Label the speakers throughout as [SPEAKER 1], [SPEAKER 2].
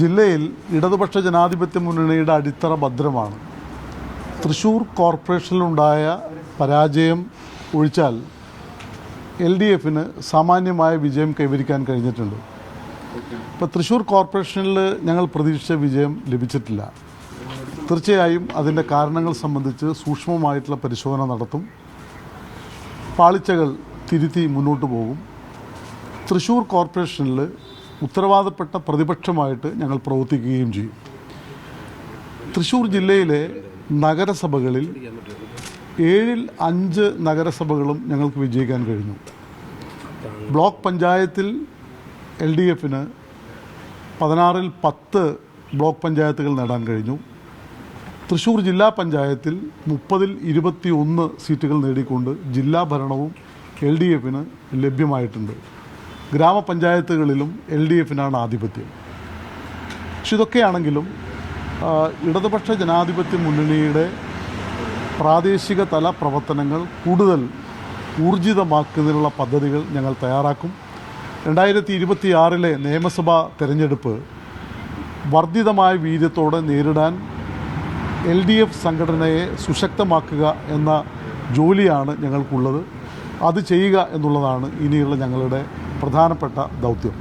[SPEAKER 1] ജില്ലയിൽ ഇടതുപക്ഷ ജനാധിപത്യ മുന്നണിയുടെ അടിത്തറ ഭദ്രമാണ്. തൃശൂർ കോർപ്പറേഷനിലുണ്ടായ പരാജയം ഒഴിച്ചാൽ എൽ ഡി എഫിന് സാമാന്യമായ വിജയം കൈവരിക്കാൻ കഴിഞ്ഞിട്ടുണ്ട്. ഇപ്പോൾ തൃശ്ശൂർ കോർപ്പറേഷനിൽ ഞങ്ങൾ പ്രതീക്ഷിച്ച വിജയം ലഭിച്ചിട്ടില്ല. തീർച്ചയായും അതിന്റെ കാരണങ്ങൾ സംബന്ധിച്ച് സൂക്ഷ്മമായിട്ടുള്ള പരിശോധന നടത്തും. പാളിച്ചകൾ തിരുത്തി മുന്നോട്ട് പോകും. തൃശ്ശൂർ കോർപ്പറേഷനിൽ ഉത്തരവാദപ്പെട്ട പ്രതിപക്ഷമായിട്ട് ഞങ്ങൾ പ്രവർത്തിക്കുകയും ചെയ്യും. തൃശ്ശൂർ ജില്ലയിലെ നഗരസഭകളിൽ ഏഴിൽ അഞ്ച് നഗരസഭകളും ഞങ്ങൾക്ക് വിജയിക്കാൻ കഴിഞ്ഞു. ബ്ലോക്ക് പഞ്ചായത്തിൽ എൽ ഡി എഫിന് പതിനാറിൽ പത്ത് ബ്ലോക്ക് പഞ്ചായത്തുകൾ നേടാൻ കഴിഞ്ഞു. തൃശ്ശൂർ ജില്ലാ പഞ്ചായത്തിൽ മുപ്പതിൽ ഇരുപത്തി ഒന്ന് സീറ്റുകൾ നേടിക്കൊണ്ട് ജില്ലാ ഭരണവും എൽ ഡി എഫിന് ലഭ്യമായിട്ടുണ്ട്. ഗ്രാമപഞ്ചായത്തുകളിലും എൽ ഡി എഫിനാണ് ആധിപത്യം. പക്ഷെ ഇതൊക്കെയാണെങ്കിലും ഇടതുപക്ഷ ജനാധിപത്യ മുന്നണിയുടെ പ്രാദേശിക തല പ്രവർത്തനങ്ങൾ കൂടുതൽ ഊർജിതമാക്കുന്നതിനുള്ള പദ്ധതികൾ ഞങ്ങൾ തയ്യാറാക്കും. രണ്ടായിരത്തി ഇരുപത്തിയാറിലെ നിയമസഭാ തെരഞ്ഞെടുപ്പ് വർദ്ധിതമായ വീര്യത്തോടെ നേരിടാൻ എൽ ഡി എഫ് സംഘടനയെ സുശക്തമാക്കുക എന്ന ജോലിയാണ് ഞങ്ങൾക്കുള്ളത്. അത് ചെയ്യുക എന്നുള്ളതാണ് ഇനിയുള്ള ഞങ്ങളുടെ പ്രധാനപ്പെട്ട ദൗത്യം.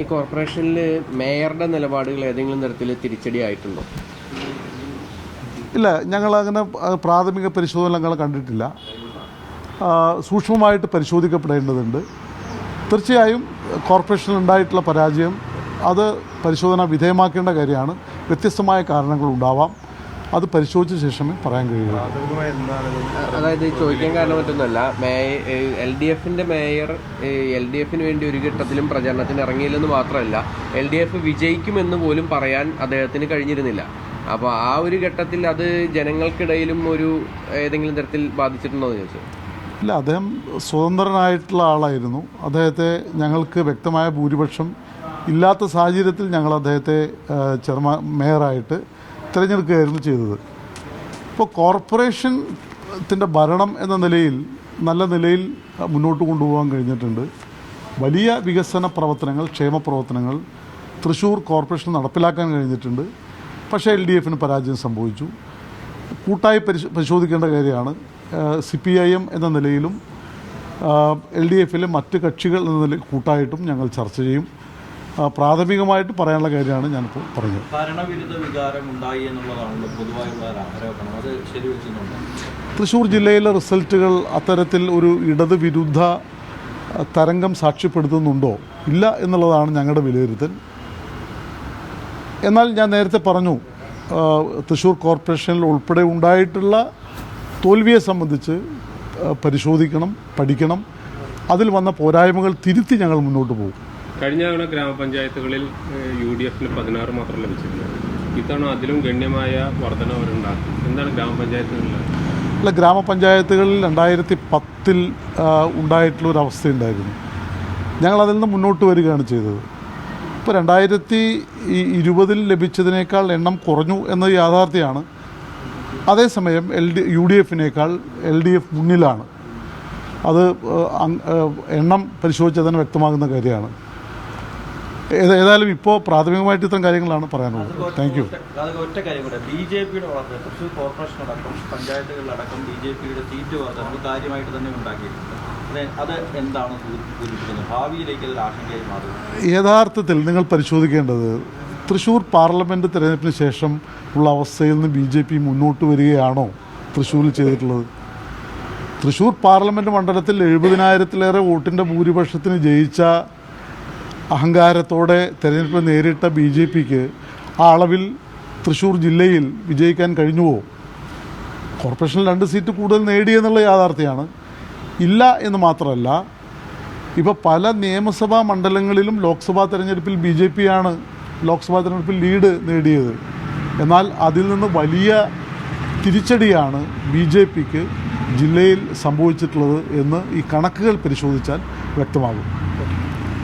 [SPEAKER 2] ഈ കോർപ്പറേഷനിൽ മേയറുടെ നിലപാടുകൾ ഏതെങ്കിലും തരത്തിൽ തിരിച്ചടി ആയിട്ടുണ്ടോ
[SPEAKER 1] ഇല്ല ഞങ്ങൾ അങ്ങനെ പ്രാഥമിക പരിശോധനകൾ കണ്ടിട്ടില്ല. സൂക്ഷ്മമായിട്ട് പരിശോധിക്കപ്പെടേണ്ടതുണ്ട്. തീർച്ചയായും കോർപ്പറേഷനിൽ ഉണ്ടായിട്ടുള്ള പരാജയം അത് പരിശോധന വിധേയമാക്കേണ്ട കാര്യമാണ്. വ്യത്യസ്തമായ കാരണങ്ങൾ ഉണ്ടാവാം അത് പരിശോധിച്ച ശേഷമേ പറയാൻ കഴിയൂ.
[SPEAKER 2] അതായത് ചോദിക്കാൻ കാരണം മറ്റൊന്നുമല്ല എൽ ഡി എഫിന്റെ മേയർ എൽ ഡി എഫിന് വേണ്ടി ഒരു ഘട്ടത്തിലും പ്രചരണത്തിന് ഇറങ്ങിയില്ലെന്ന് മാത്രമല്ല എൽ ഡി എഫ് വിജയിക്കുമെന്ന് പോലും പറയാൻ അദ്ദേഹത്തിന് കഴിഞ്ഞിരുന്നില്ല. അപ്പോൾ ആ ഒരു ഘട്ടത്തിൽ അത് ജനങ്ങൾക്കിടയിലും ഒരു ഏതെങ്കിലും തരത്തിൽ ബാധിച്ചിട്ടുണ്ടോ എന്ന് ചോദിച്ചു?
[SPEAKER 1] ഇല്ല അദ്ദേഹം സ്വതന്ത്രനായിട്ടുള്ള ആളായിരുന്നു. അദ്ദേഹത്തെ ഞങ്ങൾക്ക് വ്യക്തമായ ഭൂരിപക്ഷം ഇല്ലാത്ത സാഹചര്യത്തിൽ ഞങ്ങൾ അദ്ദേഹത്തെ ചെയർമാൻ മേയറായിട്ട് തിരഞ്ഞെടുക്കുകയായിരുന്നു ചെയ്തത്. ഇപ്പോൾ കോർപ്പറേഷൻത്തിന്റെ ഭരണം എന്ന നിലയിൽ നല്ല നിലയിൽ മുന്നോട്ട് കൊണ്ടുപോകാൻ കഴിഞ്ഞിട്ടുണ്ട്. വലിയ വികസന പ്രവർത്തനങ്ങൾ ക്ഷേമ പ്രവർത്തനങ്ങൾ തൃശ്ശൂർ കോർപ്പറേഷൻ നടപ്പിലാക്കാൻ കഴിഞ്ഞിട്ടുണ്ട്. പക്ഷേ എൽ ഡി എഫിന് പരാജയം സംഭവിച്ചു. കൂട്ടായി പരിശോ പരിശോധിക്കേണ്ട കാര്യമാണ്. സി പി ഐ എം എന്ന നിലയിലും എൽ ഡി എഫിലെ മറ്റ് കക്ഷികൾ എന്ന നിലയിൽ കൂട്ടായിട്ടും ഞങ്ങൾ ചർച്ച ചെയ്യും. പ്രാഥമികമായിട്ട് പറയാനുള്ള കാര്യമാണ് ഞാനിപ്പോൾ പറഞ്ഞത്.
[SPEAKER 3] ഭരണവിരുദ്ധ വികാരം ഉണ്ടായി എന്നുള്ളതാണല്ലോ പൊതുവായുള്ള ഒരു ആരോപണം. അത്
[SPEAKER 1] തൃശ്ശൂർ ജില്ലയിലെ റിസൾട്ടുകൾ അത്തരത്തിൽ ഒരു ഇടത് വിരുദ്ധ തരംഗം സാക്ഷ്യപ്പെടുത്തുന്നുണ്ടോ? ഇല്ല എന്നുള്ളതാണ് ഞങ്ങളുടെ വിലയിരുത്തൽ. എന്നാൽ ഞാൻ നേരത്തെ പറഞ്ഞു തൃശ്ശൂർ കോർപ്പറേഷനിൽ ഉൾപ്പെടെ ഉണ്ടായിട്ടുള്ള തോൽവിയെ സംബന്ധിച്ച് പരിശോധിക്കണം പഠിക്കണം. അതിൽ വന്ന പോരായ്മകൾ തിരുത്തി ഞങ്ങൾ മുന്നോട്ട് പോകും.
[SPEAKER 4] കഴിഞ്ഞ തവണ ഗ്രാമപഞ്ചായത്തുകളിൽ യു ഡി എഫിന് പതിനാറ് മാത്രം ലഭിച്ചിരുന്നു ഇത്തവണ അതിലും ഗണ്യമായ വർധന അവരുണ്ടാക്കും. എന്താണ് ഗ്രാമപഞ്ചായത്തുകളിൽ
[SPEAKER 1] അല്ല ഗ്രാമപഞ്ചായത്തുകളിൽ രണ്ടായിരത്തി പത്തിൽ ഉണ്ടായിട്ടുള്ള ഒരു അവസ്ഥയുണ്ടായിരുന്നു ഞങ്ങൾ അതിൽ നിന്ന് മുന്നോട്ട് വരികയാണ് ചെയ്തത്. ഇപ്പോൾ രണ്ടായിരത്തി ഇരുപതിൽ ലഭിച്ചതിനേക്കാൾ എണ്ണം കുറഞ്ഞു എന്നത് യാഥാർത്ഥ്യമാണ്. അതേസമയം എൽ ഡി യു ഡി എഫിനേക്കാൾ എൽ ഡി എഫ് മുന്നിലാണ്. അത് എണ്ണം പരിശോധിച്ചാൽ തന്നെ വ്യക്തമാകുന്ന കാര്യമാണ്. ഏതായാലും ഇപ്പോൾ പ്രാഥമികമായിട്ട് ഇത്തരം കാര്യങ്ങളാണ് പറയാനുള്ളത്. താങ്ക് യു
[SPEAKER 3] ഒറ്റ കാര്യം കൂടെ. ബി ജെ പിയുടെ വളർച്ച തൃശ്ശൂർ കോർപ്പറേഷൻ അടക്കം പഞ്ചായത്തുകളിലടക്കം ബി ജെ പിയുടെ സീറ്റ് വർധന കാര്യമായിട്ട് തന്നെ ഉണ്ടാക്കിയിട്ടുണ്ട്. അത് എന്താണ് സൂചിപ്പിക്കുന്നത്? ഭാവിയിലേക്ക് അതൊരു ആശങ്കയായി മാറും.
[SPEAKER 1] യഥാർത്ഥത്തിൽ നിങ്ങൾ പരിശോധിക്കേണ്ടത് തൃശ്ശൂർ പാർലമെന്റ് തിരഞ്ഞെടുപ്പിന് ശേഷം ഉള്ള അവസ്ഥയിൽ നിന്ന് ബി ജെ പി മുന്നോട്ട് വരികയാണോ തൃശ്ശൂരിൽ ചെയ്തിട്ടുള്ളത്? തൃശ്ശൂർ പാർലമെന്റ് മണ്ഡലത്തിൽ എഴുപതിനായിരത്തിലേറെ വോട്ടിന്റെ ഭൂരിപക്ഷത്തിന് ജയിച്ച അഹങ്കാരത്തോടെ തെരഞ്ഞെടുപ്പ് നേരിട്ട ബി ജെ പിക്ക് ആ അളവിൽ തൃശ്ശൂർ ജില്ലയിൽ വിജയിക്കാൻ കഴിഞ്ഞുവോ? കോർപ്പറേഷനിൽ രണ്ട് സീറ്റ് കൂടുതൽ നേടിയെന്നുള്ള യാഥാർത്ഥ്യമാണ്. ഇല്ല എന്ന് മാത്രമല്ല ഇപ്പോൾ പല നിയമസഭാ മണ്ഡലങ്ങളിലും ലോക്സഭാ തെരഞ്ഞെടുപ്പിൽ ബി ജെ പിയാണ് ലോക്സഭാ തെരഞ്ഞെടുപ്പിൽ ലീഡ് നേടിയത്. എന്നാൽ അതിൽ നിന്ന് വലിയ തിരിച്ചടിയാണ് ബി ജെ പിക്ക് ജില്ലയിൽ സംഭവിച്ചിട്ടുള്ളത് എന്ന് ഈ കണക്കുകൾ പരിശോധിച്ചാൽ വ്യക്തമാകും.